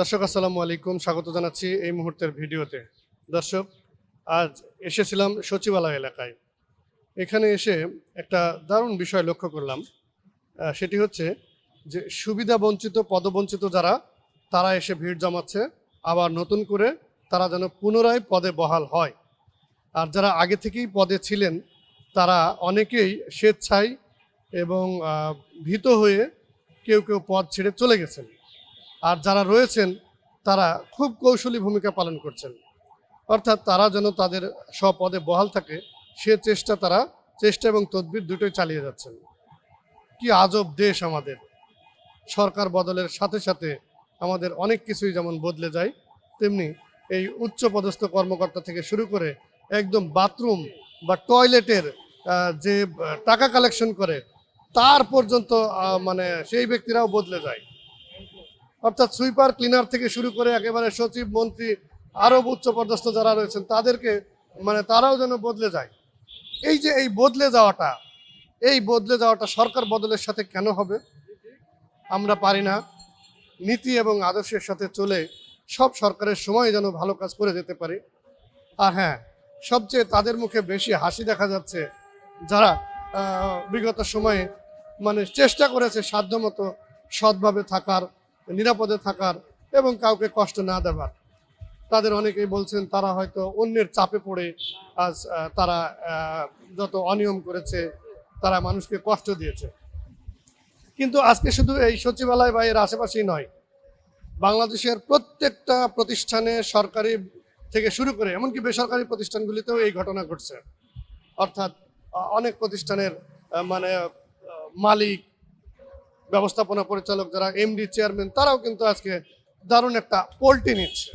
দর্শক, আসসালামু আলাইকুম। স্বাগত জানাচ্ছি এই মুহূর্তের ভিডিওতে। দর্শক, আজ এসেছিলাম সচিবালয় এলাকায়। এখানে এসে একটা দারুণ বিষয় লক্ষ্য করলাম। সেটি হচ্ছে যে সুবিধা বঞ্চিত, পদবঞ্চিত যারা, তারা এসে ভিড় জমাচ্ছে। আবার নতুন করে তারা যেন পুনরায় পদে বহাল হয়। আর যারা আগে থেকেই পদে ছিলেন, তারা অনেকেই স্বেচ্ছায় এবং ভীত হয়ে কেউ কেউ পদ ছেড়ে চলে গেছেন। আর যারা রয়েছেন, তারা খুব কৌশলী ভূমিকা পালন করছেন। অর্থাৎ তারা যেন তাদের স্বপদে বহাল থাকে, সে চেষ্টা তারা, চেষ্টা এবং তদবির দুটোই চালিয়ে যাচ্ছেন। কি আজব দেশ আমাদের। সরকার বদলের সাথে সাথে আমাদের অনেক কিছুই যেমন বদলে যায়, তেমনি এই উচ্চ পদস্থ কর্মকর্তা থেকে শুরু করে একদম বাথরুম বা টয়লেটের যে টাকা কালেকশন করে, তার পর্যন্ত মানে সেই ব্যক্তিরাও বদলে যায়। অর্থাৎ সুইপার ক্লিনার থেকে শুরু করে একেবারে সচিব, মন্ত্রী আরও উচ্চ পদস্থ যারা রয়েছেন, তাদেরকে মানে তারাও যেন বদলে যায়। এই যে এই বদলে যাওয়াটা, এই বদলে যাওয়াটা সরকার বদলের সাথে কেন হবে? আমরা পারি না। নীতি এবং আদর্শের সাথে চলে সব সরকারের সময় যেন ভালো কাজ করে যেতে পারি। আর হ্যাঁ সবচেয়ে তাদের মুখে বেশি হাসি দেখা যাচ্ছে যারা বিগত সময়ে মানে চেষ্টা করেছে সাধ্যমতো সৎভাবে থাকার নিরাপদে থাকার এবং কাউকে কষ্ট না দেওয়ার তাদের অনেকেই বলছেন তারা হয়তো অন্যের চাপে পড়ে আজ তারা যত অনিয়ম করেছে, তারা মানুষকে কষ্ট দিয়েছে। কিন্তু আজকে শুধু এই সচিবালয় বা এর আশেপাশেই নয়, বাংলাদেশের প্রত্যেকটা প্রতিষ্ঠানে সরকারি থেকে শুরু করে, এমনকি বেসরকারি প্রতিষ্ঠানগুলিতেও এই ঘটনা ঘটছে। অর্থাৎ অনেক প্রতিষ্ঠানের মানে মালিক ব্যবস্থাপনা পরিচালক যারা এমডি চেয়ারম্যান তারাও কিন্তু আজকে দারুণ একটা পোল্ট্রি নিচ্ছে।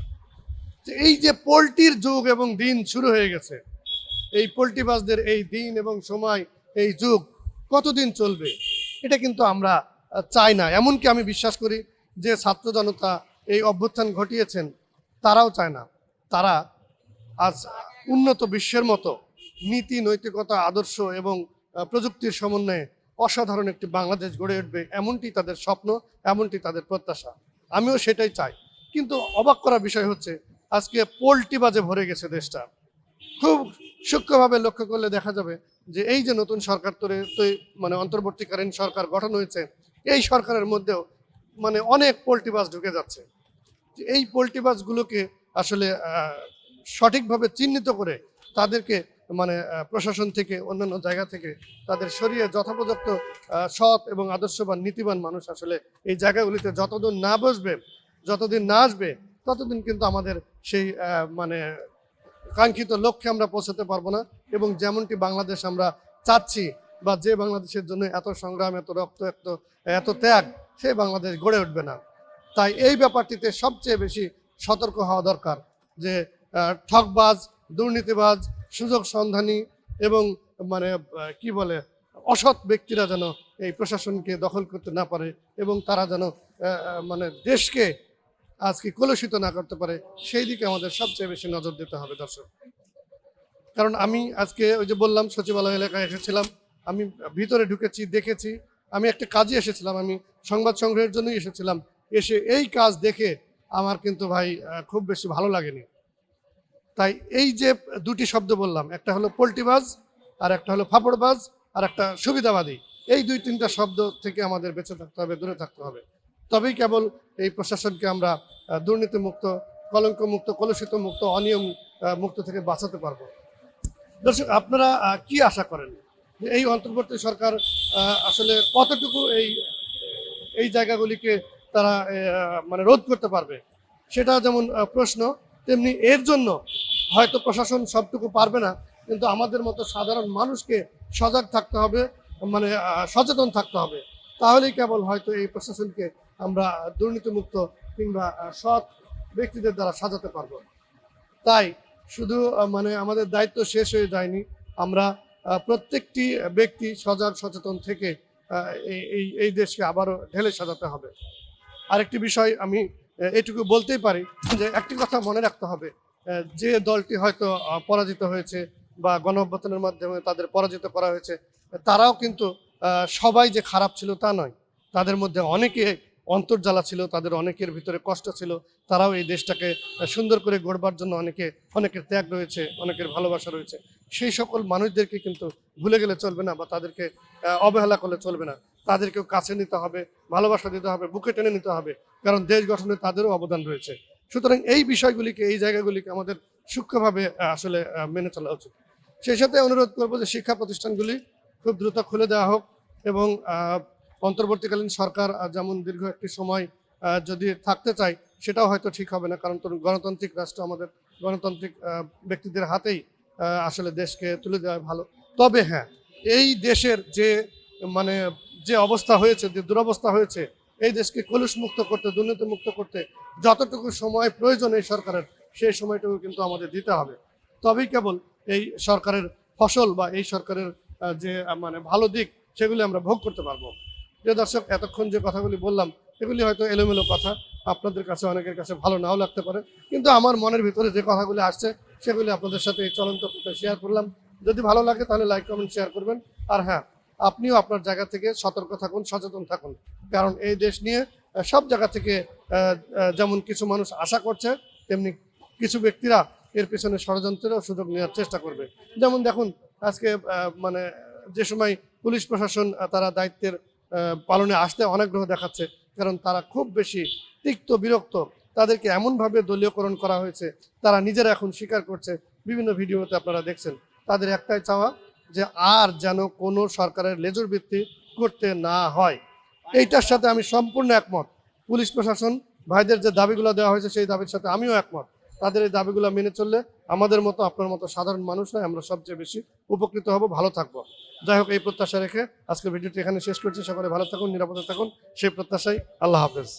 যে এই যে পোল্ট্রির যুগ এবং দিন শুরু হয়ে গেছে, এই পোল্ট্রিবাজদের এই দিন এবং সময়, এই যুগ কতদিন চলবে, এটা কিন্তু আমরা চাই না। এমনকি আমি বিশ্বাস করি যে ছাত্র জনতা এই অভ্যুত্থান ঘটিয়েছেন, তারাও চায় না। তারা আজ উন্নত বিশ্বের মতো নীতি, নৈতিকতা, আদর্শ এবং প্রযুক্তির সমন্বয়ে অসাধারণ একটি বাংলাদেশ গড়ে উঠবে, এমনটি তাদের স্বপ্ন, এমনটি তাদের প্রত্যাশা। আমিও সেটাই চাই। কিন্তু অবাক করার বিষয় হচ্ছে, আজকে পোল্ট্রি বাজে ভরে গেছে দেশটা। খুব সূক্ষ্মভাবে লক্ষ্য করলে দেখা যাবে যে এই যে নতুন সরকার তৈরি মানে অন্তর্বর্তীকালীন সরকার গঠন হয়েছে, এই সরকারের মধ্যেও মানে অনেক পোল্ট্রি বাস ঢুকে যাচ্ছে। এই পোল্ট্রি বাসগুলোকে আসলে সঠিকভাবে চিহ্নিত করে তাদেরকে মানে প্রশাসন থেকে, অন্যান্য জায়গা থেকে তাদের সরিয়ে যথোপযুক্ত সৎ এবং আদর্শবান, নীতিবান মানুষ আসলে এই জায়গাগুলিতে যতদিন না বসবে, যতদিন না আসবে, ততদিন কিন্তু আমাদের সেই মানে কাঙ্ক্ষিত লক্ষ্যে আমরা পৌঁছাতে পারব না এবং যেমনটি বাংলাদেশ আমরা চাচ্ছি বা যে বাংলাদেশের জন্য এত সংগ্রাম, এত রক্ত, এত এত ত্যাগ, সে বাংলাদেশ গড়ে উঠবে না। তাই এই ব্যাপারটিতে সবচেয়ে বেশি সতর্ক হওয়া দরকার যে ঠকবাজ দুর্নীতিবাজ সুযোগ সন্ধানী এবং মানে কি বলে, অসৎ ব্যক্তিরা যেন এই প্রশাসনকে দখল করতে না পারে এবং তারা যেন মানে দেশকে আজকে কলুষিত না করতে পারে, সেই দিকে আমাদের সবচেয়ে বেশি নজর দিতে হবে, দর্শক। কারণ আমি আজকে ওই যে বললাম, সচিবালয় এলাকায় এসেছিলাম, আমি ভিতরে ঢুকেছি, দেখেছি, আমি একটা কাজে এসেছিলাম, আমি সংবাদ সংগ্রহের জন্যই এসেছিলাম, এসে এই কাজ দেখে আমার কিন্তু ভাই খুব বেশি ভালো লাগেনি। তাই এই যে দুটি শব্দ বললাম, একটা হলো পোল্ট্রিবাজ আর একটা হলো ফাপড়বাজ আর একটা সুবিধাবাদী। এই দুই তিনটা শব্দ থেকে আমাদের বেঁচে থাকতে হবে, দূরে থাকতে হবে। তবেই কেবল এই প্রশাসনকে আমরা দুর্নীতিমুক্ত কলঙ্ক মুক্ত কলুষিত মুক্ত অনিয়ম মুক্ত থেকে বাঁচাতে পারব। দর্শক, আপনারা কি আশা করেন? এই অন্তর্বর্তী সরকার আসলে কতটুকু এই এই জায়গাগুলিকে তারা মানে রোধ করতে পারবে? সেটা যেমন প্রশ্ন তেমনি এর জন্য হয়তো প্রশাসন সবটুকু পারবে না, কিন্তু আমাদের মতো সাধারণ মানুষকে সজাগ থাকতে হবে মানে সচেতন থাকতে হবে। তাহলেই কেবল হয়তো এই প্রশাসনকে আমরা দুর্নীতিমুক্ত কিংবা সৎ ব্যক্তিদের দ্বারা সাজাতে পারব। তাই শুধু মানে আমাদের দায়িত্ব শেষ হয়ে যায়নি। আমরা প্রত্যেকটি ব্যক্তি সজাগ, সচেতন থেকে এই- এই দেশকে আবারও ঢেলে সাজাতে হবে। আরেকটি বিষয় আমি এটুকু বলতেই পারি যে একটি কথা মনে রাখতে হবে যে দলটি হয়তো পরাজিত হয়েছে বা গণ মাধ্যমে তাদের পরাজিত করা হয়েছে, তারাও কিন্তু সবাই যে খারাপ ছিল তা নয়। তাদের মধ্যে অনেকে অন্তর্জ্বালা ছিল, তাদের অনেকের ভিতরে কষ্ট ছিল, তারাও এই দেশটাকে সুন্দর করে গড়বার জন্য অনেকে, অনেকের ত্যাগ রয়েছে, অনেকের ভালোবাসা রয়েছে। সেই সকল মানুষদেরকে কিন্তু ভুলে গেলে চলবে না বা তাদেরকে অবহেলা করলে চলবে না। তাদেরকেও কাছে নিতে হবে, ভালোবাসা দিতে হবে, বুকে টেনে নিতে হবে। কারণ দেশ গঠনে তাদেরও অবদান রয়েছে। সুতরাং এই বিষয়গুলিকে, এই জায়গাগুলিকে আমাদের সূক্ষ্মভাবে আসলে মেনে চলা উচিত। সেই সাথে অনুরোধ করব যে শিক্ষা প্রতিষ্ঠানগুলি খুব দ্রুত খুলে দেওয়া হোক এবং অন্তর্বর্তীকালীন সরকার যেমন দীর্ঘ একটি সময় যদি থাকতে চায়, সেটাও হয়তো ঠিক হবে না। কারণ গণতান্ত্রিক রাষ্ট্র আমাদের, গণতান্ত্রিক ব্যক্তিদের হাতেই আসলে দেশকে তুলে দেওয়া ভালো। তবে হ্যাঁ এই দেশের যে মানে যে অবস্থা হয়েছে, যে দুরবস্থা হয়েছে এই দেশকে কলুষ মুক্ত করতে দুর্নীতি মুক্ত করতে যতটুকু সময় প্রয়োজন এই সরকারের, সেই সময়টুকু কিন্তু আমাদের দিতে হবে। তবেই কেবল এই সরকারের ফসল বা এই সরকারের যে মানে ভালো দিক, সেগুলি আমরা ভোগ করতে পারব। যে দর্শক, এতক্ষণ যে কথাগুলি বললাম, এগুলি হয়তো এলোমেলো কথা, আপনাদের কাছে, অনেকের কাছে ভালো নাও লাগতে পারে। কিন্তু আমার মনের ভিতরে যে কথাগুলি আসছে, সেগুলি আপনাদের সাথে এই চলন্ত শেয়ার করলাম। যদি ভালো লাগে তাহলে লাইক কমেন্ট শেয়ার করবেন। আর হ্যাঁ আপনিও আপনার জায়গা থেকে সতর্ক থাকুন, সচেতন থাকুন। কারণ এই দেশ নিয়ে সব জায়গা থেকে যেমন কিছু মানুষ আশা করছে, তেমনি কিছু ব্যক্তিরা এর পেছনে ষড়যন্ত্রেরও সুযোগ নেওয়ার চেষ্টা করবে। যেমন দেখুন, আজকে মানে যে সময় পুলিশ প্রশাসন তারা দায়িত্বের পালনে আসতে অনাগ্রহ দেখাচ্ছে, কারণ তারা খুব বেশি তিক্ত, বিরক্ত। তাদেরকে এমনভাবে দলীয়করণ করা হয়েছে, তারা নিজেরা এখন স্বীকার করছে। বিভিন্ন ভিডিওতে আপনারা দেখছেন, তাদের একটাই চাওয়া যে আর যেন কোনো সরকারের লেজুর ভিত্তি করতে না হয়। এইটার সাথে আমি সম্পূর্ণ একমত। পুলিশ প্রশাসন, ভাইদের যে দাবিগুলো দেওয়া হয়েছে সেই দাবির সাথে আমিও একমত। তাদের এই দাবিগুলো মেনে চললে আমাদের মতো, আপনার মতো সাধারণ মানুষ নয়, আমরা সবচেয়ে বেশি উপকৃত হব, ভালো থাকব। যাই হোক, এই প্রত্যাশা রেখে আজকের ভিডিওটি এখানে শেষ করছি। সকলে ভালো থাকুন, নিরাপদে থাকুন। সেই প্রত্যাশাই আল্লাহ হাফেজ।